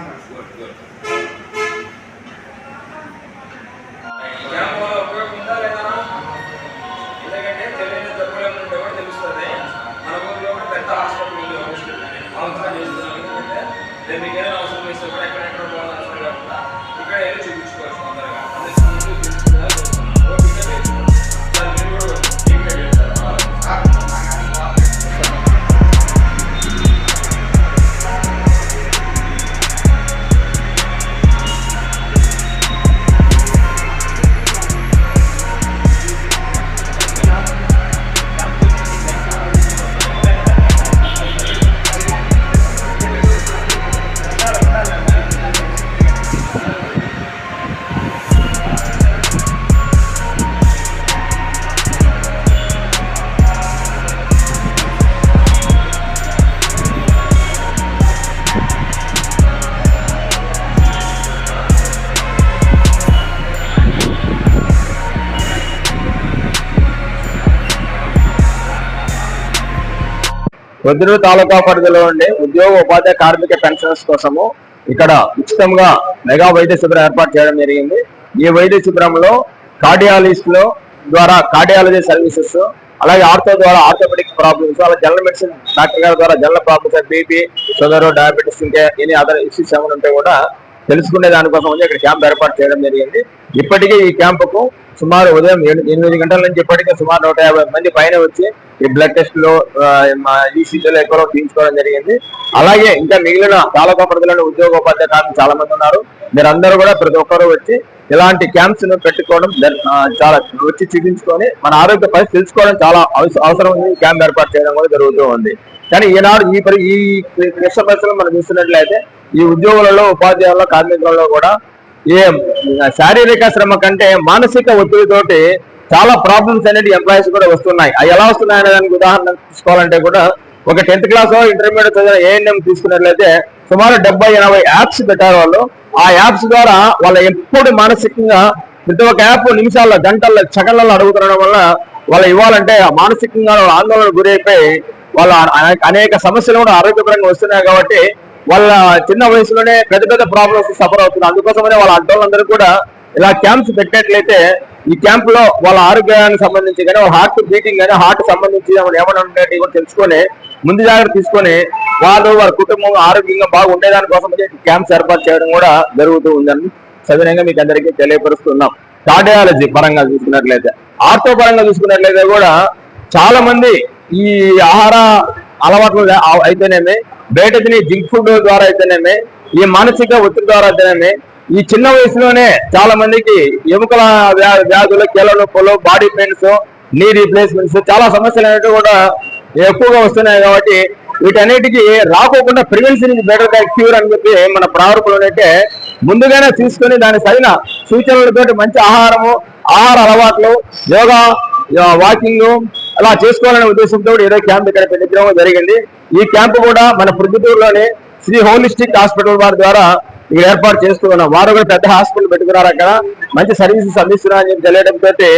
manzanas. వద్దురు తాలూకా పరిధిలో ఉండే ఉద్యోగ ఉపాధ్యాయ కార్మిక పెన్షన్స్ కోసము ఇక్కడ ఉచితంగా మెగా వైద్య శిబిరం ఏర్పాటు చేయడం జరిగింది. ఈ వైద్య శిబిరంలో కార్డియాలజిస్ట్లో ద్వారా కార్డియాలజీ సర్వీసెస్ అలాగే ఆర్థో ద్వారా ఆర్థోపెడిక్ ప్రాబ్లమ్స్ అలాగే జనరల్ మెడిసిన్ డాక్టర్ గారి ద్వారా general problems BP sugar diabetes ఇంకా ఎనీ అదర్ ఇష్యూస్ ఏమైనా ఉంటే కూడా తెలుసుకునే దానికోసం వచ్చి ఇక్కడ క్యాంప్ ఏర్పాటు చేయడం జరిగింది. ఇప్పటికే ఈ క్యాంపుకు సుమారు ఉదయం ఎనిమిది గంటల నుంచి ఇప్పటికే సుమారు నూట యాభై మంది పైన వచ్చి ఈ బ్లడ్ టెస్ట్లో ఈసీజీలో ఎక్కువ తీయించుకోవడం జరిగింది. అలాగే ఇంకా మిగిలిన తాలూకా పరిధిలోని ఉద్యోగోపాధ్యాయ కార్మికులు చాలా మంది ఉన్నారు. మీరందరూ కూడా ప్రతి ఒక్కరూ వచ్చి ఇలాంటి క్యాంప్స్ను పెట్టుకోవడం చాలా వచ్చి చూపించుకొని మన ఆరోగ్య పరిస్థితి తెలుసుకోవడం చాలా అవస- అవసరం ఉంది. క్యాంప్ ఏర్పాటు చేయడం కూడా జరుగుతూ ఉంది. కానీ ఈనాడు ఈ పరి ఈ క్లిష్ట పరిస్థితులు మనం చూస్తున్నట్లయితే ఈ ఉద్యోగులలో ఉపాధ్యాయుల్లో కార్మికులలో కూడా ఏ శారీరక శ్రమ కంటే మానసిక ఒత్తిడితోటి చాలా ప్రాబ్లమ్స్ అనేది ఎంప్లాయీస్ కూడా వస్తున్నాయి. అవి ఎలా వస్తున్నాయి అనే దానికి ఉదాహరణ తీసుకోవాలంటే కూడా ఒక టెన్త్ క్లాస్ ఇంటర్మీడియట్ చదివిన ఏఎన్ఎం తీసుకున్నట్లయితే సుమారు డెబ్బై ఎనభై యాప్స్ పెట్టారు వాళ్ళు. ఆ యాప్స్ ద్వారా వాళ్ళ ఎప్పుడు మానసికంగా ప్రతి ఒక్క యాప్ నిమిషాల్లో గంటల్లో సెకండ్లలో అడుగుతుండడం వల్ల వాళ్ళు ఇవ్వాలంటే మానసికంగా ఆందోళన గురైపోయి వాళ్ళ అనేక సమస్యలు కూడా ఆరోగ్యపరంగా వస్తున్నాయి కాబట్టి వాళ్ళ చిన్న వయసులోనే పెద్ద పెద్ద ప్రాబ్లమ్స్ సఫర్ అవుతుంది అందుకోసమనే వాళ్ళ అడ్డోళ్ళందరూ కూడా ఇలా క్యాంప్స్ పెట్టినట్లయితే ఈ క్యాంప్లో వాళ్ళ ఆరోగ్యానికి సంబంధించి కానీ హార్ట్ బీటింగ్ కానీ హార్ట్ సంబంధించి ఏమైనా ఉండేవి కూడా తెలుసుకొని ముందు జాగ్రత్త తీసుకొని వాళ్ళు వారి కుటుంబం ఆరోగ్యంగా బాగా ఉండేదాని కోసం క్యాంప్స్ ఏర్పాటు చేయడం కూడా జరుగుతూ ఉందని సవినంగా మీకు అందరికీ తెలియపరుస్తున్నాం. కార్డియాలజీ పరంగా చూసుకున్నట్లయితే ఆర్థో పరంగా చూసుకున్నట్లయితే కూడా చాలా మంది ఈ ఆహార అలవాట్లు అయితేనేమి బయట తినే జింక్ ఫుడ్ ద్వారా అయితేనేమి ఈ మానసిక ఒత్తిడి ద్వారా అయితేనేమి ఈ చిన్న వయసులోనే చాలా మందికి ఎముకల వ్యాధులు కీళ్ళ నొప్పులు బాడీ పెయిన్స్ నీ రీప్లేస్మెంట్స్ చాలా సమస్యలు అనేవి కూడా ఎక్కువగా వస్తున్నాయి కాబట్టి వీటన్నిటికీ రాకోకుండా prevention is better than cure అని చెప్పి మన ప్రారంభంలోనైతే ముందుగానే తీసుకొని దాని సరైన సూచనలతోటి మంచి ఆహారము ఆహార అలవాట్లు యోగా వాకింగ్ అలా చేసుకోవాలనే ఉద్దేశంతో ఏదో క్యాంప్ ఇక్కడ పెట్టించడం జరిగింది. ఈ క్యాంప్ కూడా మన ప్రొద్దుటూరులోని శ్రీ హోలిస్టిక్ హాస్పిటల్ వారి ద్వారా ఇక్కడ ఏర్పాటు చేస్తూ ఉన్నాం వారు కూడా పెద్ద హాస్పిటల్ పెట్టుకున్నారు అక్కడ. మంచి సర్వీసెస్ అందిస్తున్నారని చెప్పి తెలియడంతో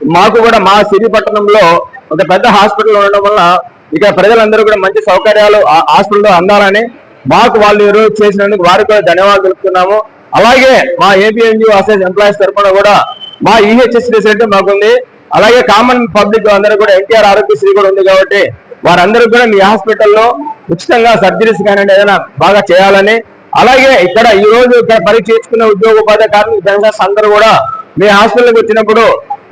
మాకు కూడా మా సిరిపట్టణంలో ఒక పెద్ద హాస్పిటల్ ఉండడం వల్ల ఇక ప్రజలందరూ కూడా మంచి సౌకర్యాలు ఆ హాస్పిటల్లో అందాలని మాకు వాళ్ళు ఈరోజు చేసినందుకు వారికి కూడా ధన్యవాదాలు తెలుపుతున్నాము. అలాగే మా ఏపీఎన్జీ అసెస్ ఎంప్లాయీస్ తరఫున కూడా మా ఈహెచ్ఎస్ ఫెసిలిటీ మాకుంది. అలాగే కామన్ పబ్లిక్ అందరూ కూడా ఎన్టీఆర్ ఆరోగ్యశ్రీ కూడా ఉంది కాబట్టి వారందరూ కూడా మీ హాస్పిటల్లో ఉచితంగా సర్జరీస్ కానీ ఏదైనా బాగా చేయాలని. అలాగే ఇక్కడ ఈ రోజు ఇక్కడ పరీక్ష చేసుకున్న ఉద్యోగ ఉపాధి కార్మిక పెన్షన్స్ అందరూ కూడా మీ హాస్పిటల్కి వచ్చినప్పుడు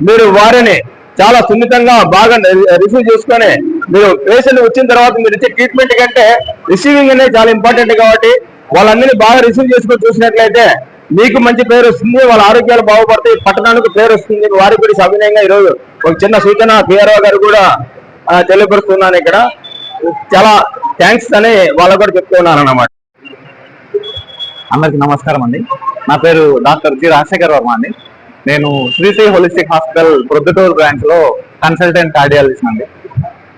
మీరు వారిని చాలా సున్నితంగా బాగా రిసీవ్ చేసుకొని మీరు పేషెంట్ వచ్చిన తర్వాత మీరు ఇచ్చే ట్రీట్మెంట్ కంటే రిసీవింగ్ అనేది చాలా ఇంపార్టెంట్ కాబట్టి వాళ్ళందరినీ బాగా రిసీవ్ చేసుకొని చూసినట్లయితే మీకు మంచి పేరు వస్తుంది వాళ్ళ ఆరోగ్యాలు బాగుపడతాయి పట్టణానికి పేరు వస్తుంది. వారి గురించి అభినయంగా ఈరోజు ఒక చిన్న సూచన పిఆర్ఓ గారు కూడా తెలియపరుస్తున్నాను ఇక్కడ. చాలా థ్యాంక్స్ అని వాళ్ళకు కూడా చెప్తున్నాను అన్నమాట అందరికి నమస్కారం అండి. నా పేరు డాక్టర్ జి రాజశేఖర్ వర్మ అండి. నేను శ్రీశ్రీ హోలిస్టిక్ హాస్పిటల్ ప్రొద్దుటూరు బ్రాంచ్లో కన్సల్టెంట్ కార్డియాలజిస్ట్ అండి.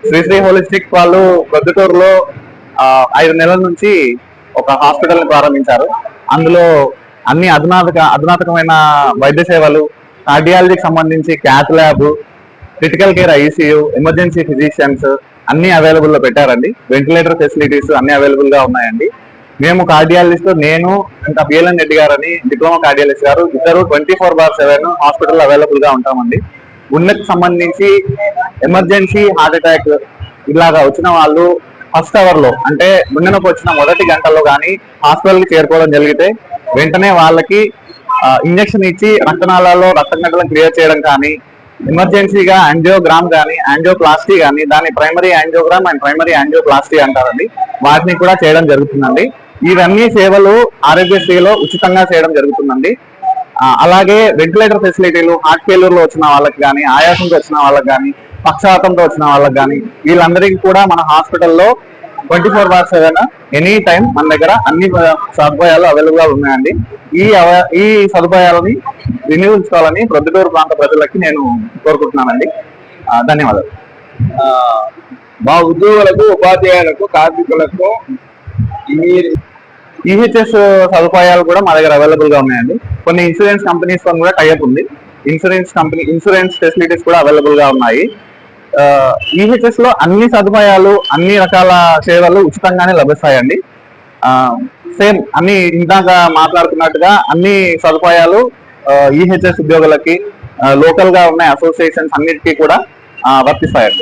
శ్రీశ్రీ హోలిస్టిక్ వాళ్ళు ప్రొద్దుటూరులో ఐదు నెలల నుంచి ఒక హాస్పిటల్ని ప్రారంభించారు. అందులో అన్ని అధునాతక అధునాతకమైన వైద్య సేవలు కార్డియాలజీకి సంబంధించి cath lab critical care ICU emergency physicians అన్ని అవైలబుల్లో పెట్టారండి. వెంటిలేటర్ ఫెసిలిటీస్ అన్ని అవైలబుల్గా ఉన్నాయండి. మేము కార్డియాలజిస్ట్ నేను ఇంకా బిఎల్ఎన్ రెడ్డి గారు అని డిప్లొమా కార్డియాలజిస్ట్ గారు ఇద్దరు twenty four by seven hospital అవైలబుల్గా ఉంటామండి. గుండెకి సంబంధించి ఎమర్జెన్సీ హార్ట్ అటాక్ ఇలాగా వచ్చిన వాళ్ళు ఫస్ట్ అవర్లో అంటే గుండె నొప్పి వచ్చిన మొదటి గంటల్లో కానీ హాస్పిటల్కి చేరుకోవడం జరిగితే వెంటనే వాళ్ళకి ఇంజక్షన్ ఇచ్చి రక్తనాళాల్లో రక్త గంటలను క్లియర్ చేయడం కానీ ఎమర్జెన్సీగా యాంజియోగ్రామ్ కానీ యాంజియోప్లాస్టీ కానీ దాన్ని primary angiogram and primary angioplasty అంటారండి. వాటిని కూడా చేయడం జరుగుతుందండి. ఇవన్నీ సేవలు ఆరోగ్యశ్రీలో ఉచితంగా చేయడం జరుగుతుందండి. అలాగే వెంటిలేటర్ ఫెసిలిటీలు హార్ట్ ఫెయిల్యూర్లో వచ్చిన వాళ్ళకి కానీ ఆయాసంతో వచ్చిన వాళ్ళకి కానీ పక్షవాతంతో వచ్చిన వాళ్ళకి కానీ వీళ్ళందరికీ కూడా మన హాస్పిటల్లో twenty four by seven any time మన దగ్గర అన్ని సదుపాయాలు అవైలబుల్గా ఉన్నాయండి. ఈ అవ- ఈ సదుపాయాలని వినియోగించుకోవాలని ప్రొద్దుటూరు ప్రాంత ప్రజలకి నేను కోరుకుంటున్నానండి. ధన్యవాదాలు. మా ఉద్యోగులకు ఉపాధ్యాయులకు కార్మికులకు ఈహెచ్ఎస్ ఈహెచ్ఎస్ కూడా మా దగ్గర అవైలబుల్గా ఉన్నాయండి. కొన్ని ఇన్సూరెన్స్ కంపెనీస్తో కూడా టైఅప్ ఉంది. ఇన్సూరెన్స్ కంపెనీ ఇన్సూరెన్స్ ఫెసిలిటీస్ కూడా అవైలబుల్గా ఉన్నాయి. ఈహెచ్ఎస్లో అన్ని సదుపాయాలు అన్ని రకాల సేవలు ఉచితంగానే లభిస్తాయండి. సేమ్ అన్ని ఇందాక మాట్లాడుతున్నట్టుగా అన్ని సదుపాయాలు ఈహెచ్ఎస్ ఉద్యోగులకి లోకల్గా ఉన్న అసోసియేషన్స్ అన్నిటికీ కూడా వర్తిస్తాయండి.